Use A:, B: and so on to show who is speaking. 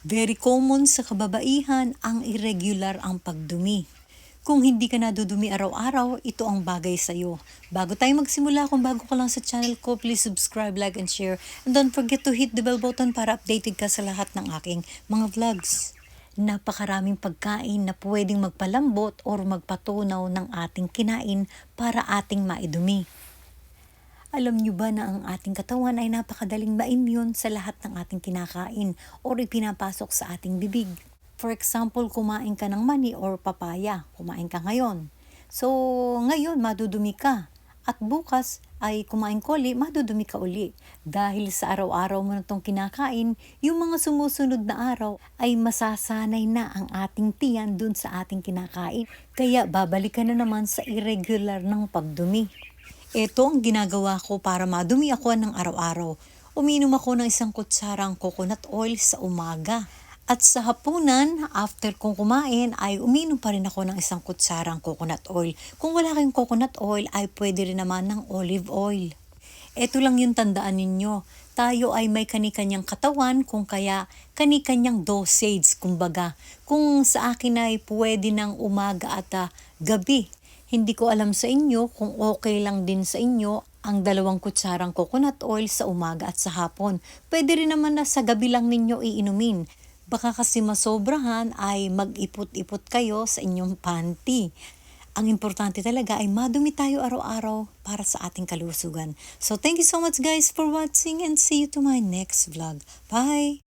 A: Very common sa kababaihan ang irregular ang pagdumi. Kung hindi ka nadudumi araw-araw, ito ang bagay sa'yo. Bago tayo magsimula, kung bago ka lang sa channel ko, please subscribe, like, and share. And don't forget to hit the bell button para updated ka sa lahat ng aking mga vlogs. Napakaraming pagkain na pwedeng magpalambot or magpatunaw ng ating kinain para ating maidumi. Alam nyo ba na ang ating katawan ay napakadaling ma-immune sa lahat ng ating kinakain or ipinapasok sa ating bibig? For example, kumain ka ng mani or papaya, kumain ka ngayon. So, ngayon madudumi ka. At bukas ay kumain ko uli, madudumi ka uli. Dahil sa araw-araw mo na itong kinakain, yung mga sumusunod na araw ay masasanay na ang ating tiyan dun sa ating kinakain. Kaya babalik na naman sa irregular ng pagdumi. Ito ang ginagawa ko para madumi ako ng araw-araw. Uminom ako ng isang kutsarang coconut oil sa umaga. At sa hapunan, after kong kumain, ay uminom pa rin ako ng isang kutsarang coconut oil. Kung wala kayong coconut oil, ay pwede rin naman ng olive oil. Ito lang yung tandaan ninyo. Tayo ay may kanikanyang katawan, kung kaya kanikanyang dosage, kumbaga. Kung sa akin ay pwede ng umaga at ah, gabi, hindi ko alam sa inyo kung okay lang din sa inyo ang dalawang kutsarang coconut oil sa umaga at sa hapon. Pwede rin naman na sa gabi lang ninyo iinumin. Baka kasi masobrahan ay mag-ipot-ipot kayo sa inyong panty. Ang importante talaga ay madumi tayo araw-araw para sa ating kalusugan. So thank you so much guys for watching and see you to my next vlog. Bye!